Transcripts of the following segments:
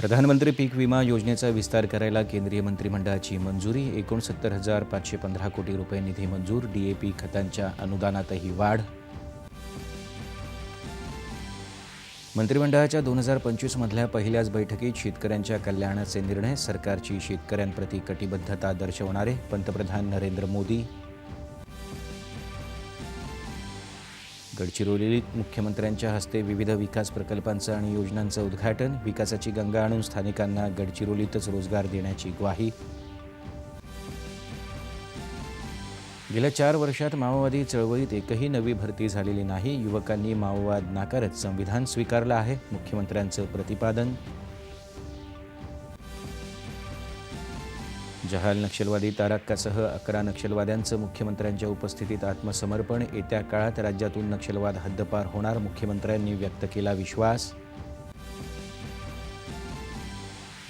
प्रधानमंत्री पीक विमा योजनेचा विस्तार करायला केंद्रीय मंत्रिमंडळाची मंजुरी. एकोणसत्तर हजार पाचशे पंधरा कोटी रुपये निधी मंजूर. डीएपी खतांच्या अनुदानातही वाढ. मंत्रिमंडळाच्या दोन हजार पंचवीसमधल्या पहिल्याच बैठकीत शेतकऱ्यांच्या कल्याणाचे निर्णय सरकारची शेतकऱ्यांप्रती कटिबद्धता दर्शवणारे पंतप्रधान नरेंद्र मोदी. गडचिरोलीत मुख्यमंत्र्यांच्या हस्ते विविध विकास प्रकल्पांचं आणि योजनांचं उद्घाटन विकासाची गंगा आणून स्थानिकांना गडचिरोलीतच रोजगार देण्याची ग्वाही. गेल्या चार वर्षात माओवादी चळवळीत एकही नवी भरती झालेली नाही. युवकांनी माओवाद नाकारत संविधान स्वीकारलं आहे. मुख्यमंत्र्यांचं प्रतिपादन जहाल नक्षलवादी तारक्कासह अकरा नक्षलवाद्यांचं मुख्यमंत्र्यांच्या उपस्थितीत आत्मसमर्पण. येत्या काळात राज्यातून नक्षलवाद हद्दपार होणार मुख्यमंत्र्यांनी व्यक्त केला विश्वास.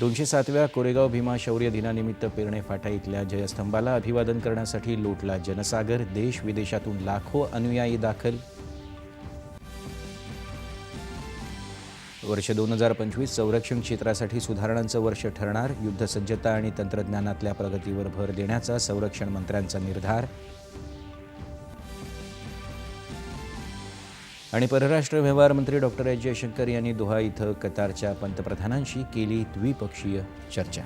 दोनशे सातव्या कोरेगाव भीमा शौर्य दिनानिमित्त पेरणे फाटा इथल्या जयस्तंभाला अभिवादन करण्यासाठी लोटला जनसागर. देश विदेशातून लाखो अनुयायी दाखल वर्ष दोन हजार पंचवीस संरक्षण क्षेत्रासाठी सुधारणांचं वर्ष ठरणार. युद्धसज्जता आणि तंत्रज्ञानातल्या प्रगतीवर भर देण्याचा संरक्षण मंत्र्यांचा निर्धार. आणि परराष्ट्र व्यवहार मंत्री डॉक्टर एस जयशंकर यांनी दोहा इथं कतारच्या पंतप्रधानांशी केली द्विपक्षीय चर्चा.